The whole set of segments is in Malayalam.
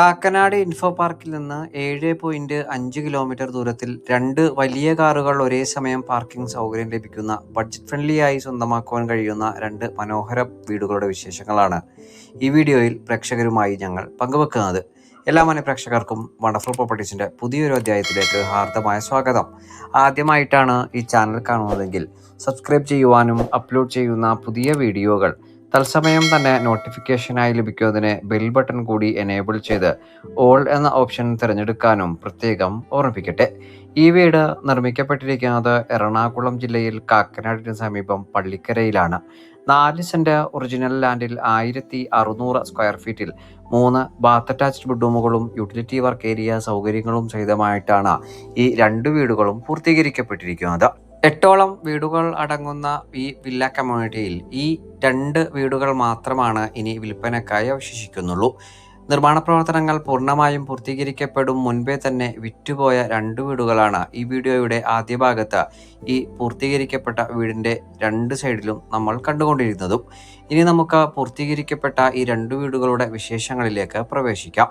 കാക്കനാട് ഇൻഫോ പാർക്കിൽ നിന്ന് ഏഴ് പോയിന്റ് അഞ്ച് കിലോമീറ്റർ ദൂരത്തിൽ രണ്ട് വലിയ കാറുകൾ ഒരേ സമയം പാർക്കിംഗ് സൗകര്യം ലഭിക്കുന്ന ബഡ്ജറ്റ് ഫ്രണ്ട്ലി ആയി സ്വന്തമാക്കുവാൻ കഴിയുന്ന രണ്ട് മനോഹര വീടുകളുടെ വിശേഷങ്ങളാണ് ഈ വീഡിയോയിൽ പ്രേക്ഷകരുമായി ഞങ്ങൾ പങ്കുവെക്കുന്നത്. എല്ലാ മന പ്രേക്ഷകർക്കും വണ്ടർഫുൾ പ്രോപ്പർട്ടീസിന്റെ പുതിയൊരു അധ്യായത്തിലേക്ക് ഹാർദമായ സ്വാഗതം. ആദ്യമായിട്ടാണ് ഈ ചാനൽ കാണുന്നതെങ്കിൽ സബ്സ്ക്രൈബ് ചെയ്യുവാനും അപ്ലോഡ് ചെയ്യുന്ന പുതിയ വീഡിയോകൾ തത്സമയം തന്നെ നോട്ടിഫിക്കേഷനായി ലഭിക്കുന്നതിന് ബെൽ ബട്ടൺ കൂടി എനേബിൾ ചെയ്ത് ഓൾ എന്ന ഓപ്ഷൻ തിരഞ്ഞെടുക്കാനും പ്രത്യേകം ഓർമ്മിപ്പിക്കട്ടെ. ഈ വീട് നിർമ്മിക്കപ്പെട്ടിരിക്കുന്നത് എറണാകുളം ജില്ലയിൽ കാക്കനാടിന് സമീപം പള്ളിക്കരയിലാണ്. നാല് സെന്റ് ഒറിജിനൽ ലാൻഡിൽ ആയിരത്തി അറുന്നൂറ് സ്ക്വയർ ഫീറ്റിൽ മൂന്ന് ബാത്ത് അറ്റാച്ച്ഡ് ബെഡ്റൂമുകളും യൂട്ടിലിറ്റി വർക്ക് ഏരിയ സൗകര്യങ്ങളും സഹിതമായിട്ടാണ് ഈ രണ്ട് വീടുകളും പൂർത്തീകരിക്കപ്പെട്ടിരിക്കുന്നത്. എട്ടോളം വീടുകൾ അടങ്ങുന്ന ഈ വില്ല കമ്മ്യൂണിറ്റിയിൽ ഈ രണ്ട് വീടുകൾ മാത്രമാണ് ഇനി വിൽപ്പനക്കായി അവശേഷിക്കുന്നുള്ളൂ. നിർമ്മാണ പ്രവർത്തനങ്ങൾ പൂർണമായും പൂർത്തീകരിക്കപ്പെടും മുൻപേ തന്നെ വിറ്റുപോയ രണ്ട് വീടുകളാണ് ഈ വീഡിയോയുടെ ആദ്യ ഭാഗത്ത് ഈ പൂർത്തീകരിക്കപ്പെട്ട വീടിന്റെ രണ്ട് സൈഡിലും നമ്മൾ കണ്ടുകൊണ്ടിരുന്നതും. ഇനി നമുക്ക് പൂർത്തീകരിക്കപ്പെട്ട ഈ രണ്ട് വീടുകളുടെ വിശേഷങ്ങളിലേക്ക് പ്രവേശിക്കാം.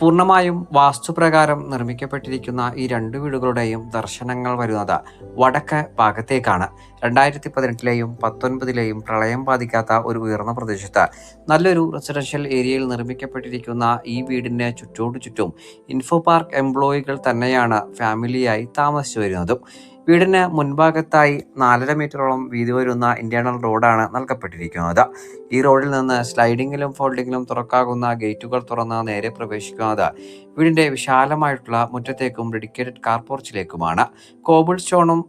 പൂർണമായും വാസ്തുപ്രകാരം നിർമ്മിക്കപ്പെട്ടിരിക്കുന്ന ഈ രണ്ട് വീടുകളുടെയും ദർശനങ്ങൾ വരുന്നത് വടക്ക് ഭാഗത്തേക്കാണ്. രണ്ടായിരത്തി പതിനെട്ടിലെയും പത്തൊൻപതിലെയും പ്രളയം ബാധിക്കാത്ത ഒരു ഉയർന്ന പ്രദേശത്ത് നല്ലൊരു റെസിഡൻഷ്യൽ ഏരിയയിൽ നിർമ്മിക്കപ്പെട്ടിരിക്കുന്ന ഈ വീടിന് ചുറ്റോടു ചുറ്റും ഇൻഫോ പാർക്ക് എംപ്ലോയികൾ തന്നെയാണ് ഫാമിലിയായി താമസിച്ചു വരുന്നതും. വീടിന് മുൻഭാഗത്തായി നാലര മീറ്ററോളം വീതി വരുന്ന ഇന്റേണൽ റോഡാണ് നൽകപ്പെട്ടിരിക്കുന്നത്. ഈ റോഡിൽ നിന്ന് സ്ലൈഡിങ്ങിലും ഫോൾഡിങ്ങിലും തുറക്കാകുന്ന ഗേറ്റുകൾ തുറന്ന് നേരെ പ്രവേശിക്കുന്നത് വീടിന്റെ വിശാലമായിട്ടുള്ള മുറ്റത്തേക്കും ഡെഡിക്കേറ്റഡ് കാർ പോർച്ചിലേക്കുമാണ്. കോബിൾ സ്റ്റോണും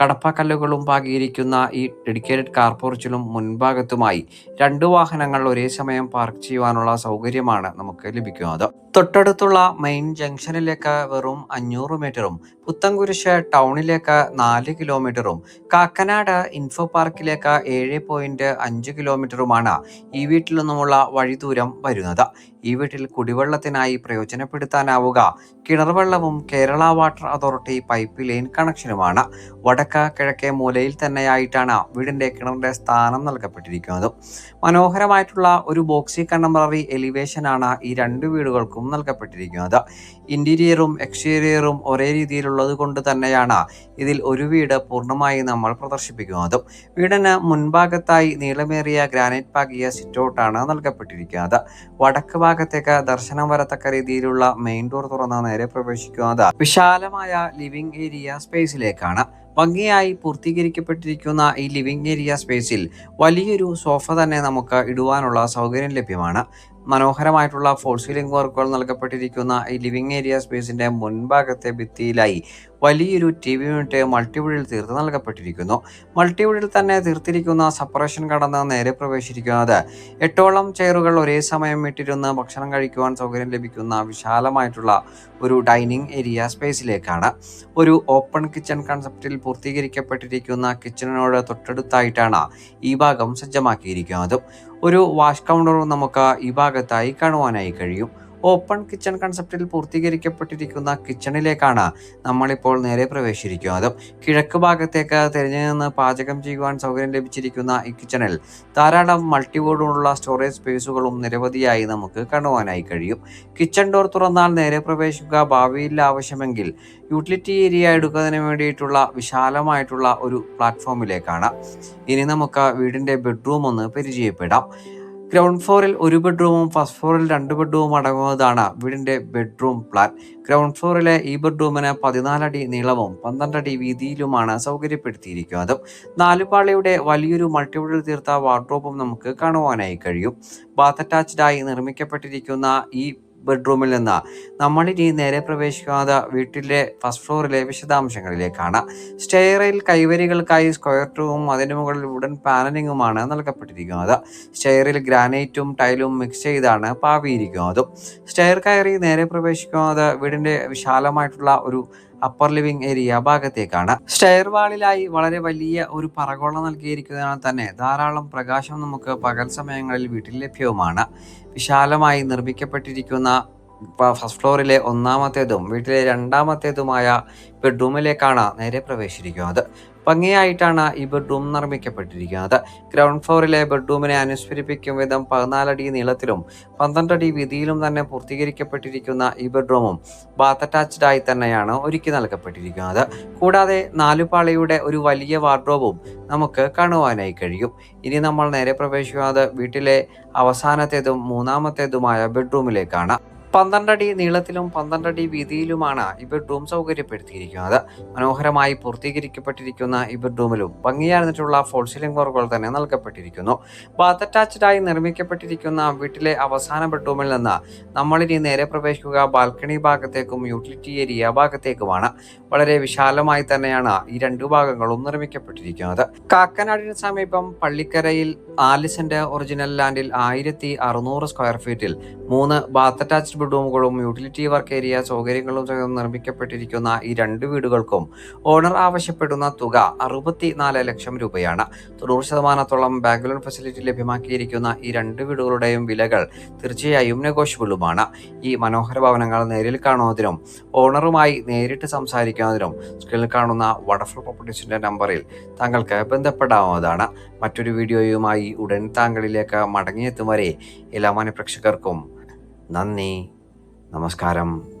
കടപ്പക്കല്ലുകളും പാകിയിരിക്കുന്ന ഈ ഡെഡിക്കേറ്റഡ് കാർ പോർച്ചിലും മുൻഭാഗത്തുമായി രണ്ട് വാഹനങ്ങൾ ഒരേ സമയം പാർക്ക് ചെയ്യുവാനുള്ള സൗകര്യമാണ് നമുക്ക് ലഭിക്കുന്നത്. തൊട്ടടുത്തുള്ള മെയിൻ ജംഗ്ഷനിലേക്ക് വെറും അഞ്ഞൂറ് മീറ്ററും പുത്തൻകുരിശ് ടൗണിലേക്ക് നാല് കിലോമീറ്ററും കാക്കനാട് ഇൻഫോ പാർക്കിലേക്ക് ഏഴ് പോയിന്റ് അഞ്ച് കിലോമീറ്ററുമാണ് ഈ വീട്ടിൽ നിന്നുമുള്ള വഴിദൂരം വരുന്നത്. ഈ വീട്ടിൽ കുടിവെള്ളത്തിനായി പ്രയോജനപ്പെടുത്താനാവുക. കിണർവെള്ളവും Kerala water authority pipe line കണക്ഷനുമാണ് വടക്ക് കിഴക്കേ മൂലയിൽ തന്നെയായിട്ടാണ് വീടിന്റെ കിണറിന്റെ സ്ഥാനം നൽകപ്പെട്ടിരിക്കുന്നത്. മനോഹരമായിട്ടുള്ള ഒരു ബോക്സി കണ്ടംപററി എലിവേഷനാണ് ഈ രണ്ട് വീടുകൾക്കും നൽകപ്പെട്ടിരിക്കുന്നത്. ഇന്റീരിയറും എക്സ്റ്റീരിയറും ഒരേ രീതിയിലുള്ളത് കൊണ്ട് തന്നെയാണ് ഇതിൽ ഒരു വീട് പൂർണമായി നമ്മൾ പ്രദർശിപ്പിക്കുന്നതും. വീടിന് മുൻഭാഗത്തായി നീളമേറിയ ഗ്രാനൈറ്റ് പാകിയ സിറ്റൗട്ടാണ് നൽകപ്പെട്ടിരിക്കുന്നത്. വടക്ക് ഭാഗത്തേക്ക് ദർശനം വരത്തക്ക രീതിയിലുള്ള മെയിൻ ഡോർ തുറന്ന് നേരെ പ്രവേശിക്കുന്നത് വിശാലമായ ലിവിംഗ് ഏരിയ സ്പേസിലേക്കാണ് ഭംഗിയായി പൂർത്തീകരിക്കപ്പെട്ടിരിക്കുന്ന ഈ ലിവിംഗ് ഏരിയ സ്പേസിൽ വലിയൊരു സോഫ തന്നെ നമുക്ക് ഇടുവാനുള്ള സൗകര്യം ലഭ്യമാണ്. മനോഹരമായിട്ടുള്ള ഫോൾ സീലിംഗ് വർക്കുകൾ നൽകപ്പെട്ടിരിക്കുന്ന ഈ ലിവിംഗ് ഏരിയ സ്പേസിന്റെ മുൻഭാഗത്തെ ഭിത്തിയിലായി വലിയൊരു ടി വി യൂണിറ്റ് മൾട്ടിവിഡിൽ തീർത്ത് നൽകപ്പെട്ടിരിക്കുന്നു. മൾട്ടിവിഡിൽ തന്നെ തീർത്തിരിക്കുന്ന സപ്പറേഷൻ കടന്ന് നേരെ പ്രവേശിക്കുന്നത് എട്ടോളം ചെയറുകൾ ഒരേ സമയം ഇട്ടിരുന്ന് ഭക്ഷണം കഴിക്കുവാൻ സൗകര്യം ലഭിക്കുന്ന വിശാലമായിട്ടുള്ള ഒരു ഡൈനിങ് ഏരിയ സ്പേസിലേക്കാണ് ഒരു ഓപ്പൺ കിച്ചൺ കൺസെപ്റ്റിൽ പൂർത്തീകരിക്കപ്പെട്ടിരിക്കുന്ന കിച്ചണിനോട് തൊട്ടടുത്തായിട്ടാണ് ഈ ഭാഗം സജ്ജമാക്കിയിരിക്കുന്നത്. ഒരു വാഷ് കൗണ്ടറും നമുക്ക് ഈ ഭാഗത്തായി കാണുവാനായി കഴിയും. ഓപ്പൺ കിച്ചൺ കൺസെപ്റ്റിൽ പൂർത്തീകരിക്കപ്പെട്ടിരിക്കുന്ന കിച്ചണിലേക്കാണ് നമ്മളിപ്പോൾ നേരെ പ്രവേശിച്ചിരിക്കുന്നത്. കിഴക്ക് ഭാഗത്തേക്ക് തിരഞ്ഞു നിന്ന് പാചകം ചെയ്യുവാൻ സൗകര്യം ലഭിച്ചിരിക്കുന്ന ഈ കിച്ചണിൽ ധാരാളം മൾട്ടിവോർഡുള്ള സ്റ്റോറേജ് സ്പേസുകളും നിരവധിയായി നമുക്ക് കാണുവാനായി കഴിയും. കിച്ചൺ ഡോർ തുറന്നാൽ നേരെ പ്രവേശിക്കുക ഭാവിയിൽ ആവശ്യമെങ്കിൽ യൂട്ടിലിറ്റി ഏരിയ എടുക്കുന്നതിന് വേണ്ടിയിട്ടുള്ള വിശാലമായിട്ടുള്ള ഒരു പ്ലാറ്റ്ഫോമിലേക്കാണ്. ഇനി നമുക്ക് വീടിന്റെ ബെഡ്റൂം ഒന്ന് പരിചയപ്പെടാം. ഗ്രൗണ്ട് ഫ്ലോറിൽ ഒരു ബെഡ്റൂമും ഫസ്റ്റ് ഫ്ലോറിൽ രണ്ട് ബെഡ്റൂമും അടങ്ങുന്നതാണ് വീടിന്റെ ബെഡ്റൂം പ്ലാൻ ഗ്രൗണ്ട് ഫ്ലോറിലെ ഈ ബെഡ്റൂമിന് പതിനാലടി നീളവും പന്ത്രണ്ടടി വീതിയിലുമാണ് സൗകര്യപ്പെടുത്തിയിരിക്കുന്നത്. നാലുപാളിയുടെ വലിയൊരു മൾട്ടിവുഡിൽ തീർത്ത വാർഡ്രോബും നമുക്ക് കാണുവാനായി കഴിയും. ബാത്ത് അറ്റാച്ച്ഡായി നിർമ്മിക്കപ്പെട്ടിരിക്കുന്ന ഈ ബെഡ്റൂമിൽ നിന്ന്. ഇനി നേരെ പ്രവേശിക്കാതെ വീട്ടിലെ ഫസ്റ്റ് ഫ്ലോറിലെ വിശദാംശങ്ങളിലേക്കാണ്. സ്റ്റെയറിൽ കൈവരികൾക്കായി സ്ക്വയർ ടൂവും അതിന് മുകളിൽ വുഡൻ പാനലിങ്ങുമാണ് നൽകപ്പെട്ടിരിക്കുന്നത്. സ്റ്റെയറിൽ ഗ്രാനൈറ്റും ടൈലും മിക്സ് ചെയ്താണ് പാവിയിരിക്കുന്നതും. സ്റ്റെയർ കയറി നേരെ പ്രവേശിക്കുന്നത് വീടിന്റെ വിശാലമായിട്ടുള്ള ഒരു അപ്പർ ലിവിംഗ് ഏരിയ ഭാഗത്തേക്കാണ്. സ്റ്റെയർ വാളിലായി വളരെ വലിയ ഒരു പറകോള നൽകിയിരിക്കുന്നതിനാൽ തന്നെ. ധാരാളം പ്രകാശം നമുക്ക് പകൽ സമയങ്ങളിൽ വീട്ടിൽ ലഭ്യവുമാണ്. വിശാലമായി നിർമ്മിക്കപ്പെട്ടിരിക്കുന്ന ഫസ്റ്റ് ഫ്ലോറിലെ ഒന്നാമത്തേതും വീട്ടിലെ രണ്ടാമത്തേതുമായ ബെഡ്റൂമിലേക്കാണ് നേരെ പ്രവേശിച്ചിരിക്കുന്നത്. ഭംഗിയായിട്ടാണ് ഈ ബെഡ്റൂം നിർമ്മിക്കപ്പെട്ടിരിക്കുന്നത്. ഗ്രൗണ്ട് ഫ്ലോറിലെ ബെഡ്റൂമിനെ അനുസ്മരിപ്പിക്കും വിധം പതിനാലടി നീളത്തിലും പന്ത്രണ്ടടി വീതിയിലും തന്നെ പൂർത്തീകരിക്കപ്പെട്ടിരിക്കുന്ന ഈ ബെഡ്റൂമും ബാത്ത് അറ്റാച്ച്ഡ് ആയി തന്നെയാണ് ഒരുക്കി നൽകപ്പെട്ടിരിക്കുന്നത്. കൂടാതെ നാലുപാളിയുടെ ഒരു വലിയ വാർഡ്രോബും നമുക്ക് കാണുവാനായി കഴിയും. ഇനി നമ്മൾ നേരെ പ്രവേശിക്കുന്നത് വീട്ടിലെ അവസാനത്തേതും മൂന്നാമത്തേതുമായ ബെഡ്റൂമിലേക്കാണ്. പന്ത്രണ്ടടി നീളത്തിലും പന്ത്രണ്ടടി വീതിയിലുമാണ് ഈ ബെഡ്റൂം സൗകര്യപ്പെടുത്തിയിരിക്കുന്നത്. മനോഹരമായി പൂർത്തീകരിക്കപ്പെട്ടിരിക്കുന്ന ഈ ബെഡ്റൂമിലും ഭംഗിയാർന്നിട്ടുള്ള ഫോൾ സീലിംഗ് വർക്കുകൾ തന്നെ നൽകപ്പെട്ടിരിക്കുന്നു. ബാത്ത് അറ്റാച്ച്ഡ് ആയി നിർമ്മിക്കപ്പെട്ടിരിക്കുന്ന വീട്ടിലെ അവസാന ബെഡ്റൂമിൽ നിന്ന് നമ്മളിനി നേരെ പ്രവേശിക്കുക ബാൽക്കണി ഭാഗത്തേക്കും യൂട്ടിലിറ്റി ഏരിയ ഭാഗത്തേക്കുമാണ്. വളരെ വിശാലമായി തന്നെയാണ് ഈ രണ്ടു ഭാഗങ്ങളും നിർമ്മിക്കപ്പെട്ടിരിക്കുന്നത്. കാക്കനാടിന് സമീപം പള്ളിക്കരയിൽ നാല് സെന്റ് ഒറിജിനൽ ലാൻഡിൽ ആയിരത്തി അറുന്നൂറ് സ്ക്വയർ ഫീറ്റിൽ മൂന്ന് ബാത്ത് അറ്റാച്ച്ഡ് ബെഡ്റൂമുകളും യൂട്ടിലിറ്റി വർക്ക് ഏരിയ സൗകര്യങ്ങളും സഹിതം നിർമ്മിക്കപ്പെട്ടിരിക്കുന്ന ഈ രണ്ട് വീടുകൾക്കും ഓണർ ആവശ്യപ്പെടുന്ന തുക അറുപത്തി നാല് ലക്ഷം രൂപയാണ്. തൊണ്ണൂറ് ശതമാനത്തോളം ബാങ്ക് ലോൺ ഫെസിലിറ്റി ലഭ്യമാക്കിയിരിക്കുന്ന ഈ രണ്ട് വീടുകളുടെയും വിലകൾ തീർച്ചയായും നെഗോഷ്യബിളുമാണ് ഈ മനോഹര ഭവനങ്ങൾ നേരിൽ കാണുന്നതിനും ഓണറുമായി നേരിട്ട് സംസാരിക്കുന്നതിനും സ്ക്രീനിൽ കാണുന്ന വണ്ടർഫുൾ പ്രോപ്പർട്ടീസിന്റെ നമ്പറിൽ താങ്കൾക്ക് ബന്ധപ്പെടാവുന്നതാണ്. മറ്റൊരു വീഡിയോയുമായി ഉടൻ താങ്കളിലേക്ക് മടങ്ങിയെത്തും വരെ എല്ലാ മാന്യ പ്രേക്ഷകർക്കും നന്ദി. നമസ്കാരം.